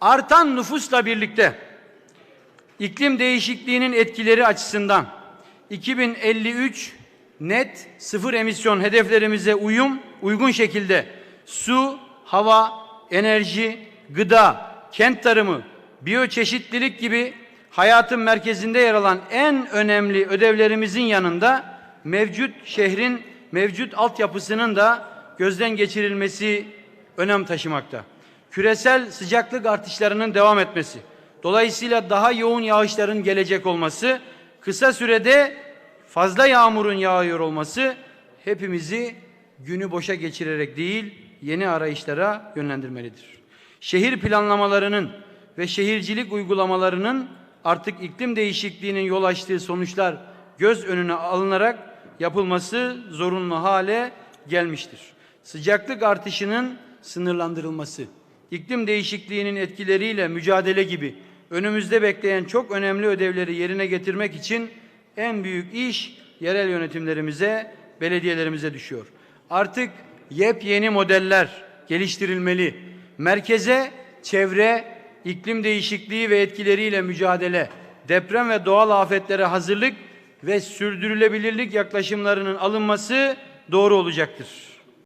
Artan nüfusla birlikte iklim değişikliğinin etkileri açısından 2053 net sıfır emisyon hedeflerimize uyum uygun şekilde su, hava, enerji, gıda, kent tarımı, biyoçeşitlilik gibi hayatın merkezinde yer alan en önemli ödevlerimizin yanında mevcut şehrin mevcut altyapısının da gözden geçirilmesi önem taşımakta. Küresel sıcaklık artışlarının devam etmesi, dolayısıyla daha yoğun yağışların gelecek olması, kısa sürede fazla yağmurun yağıyor olması hepimizi günü boşa geçirerek değil, yeni arayışlara yönlendirmelidir. Şehir planlamalarının ve şehircilik uygulamalarının artık iklim değişikliğinin yol açtığı sonuçlar göz önüne alınarak yapılması zorunlu hale gelmiştir. Sıcaklık artışının sınırlandırılması, iklim değişikliğinin etkileriyle mücadele gibi önümüzde bekleyen çok önemli ödevleri yerine getirmek için en büyük iş yerel yönetimlerimize, belediyelerimize düşüyor. Artık yepyeni modeller geliştirilmeli. Merkeze çevre, iklim değişikliği ve etkileriyle mücadele, deprem ve doğal afetlere hazırlık ve sürdürülebilirlik yaklaşımlarının alınması doğru olacaktır.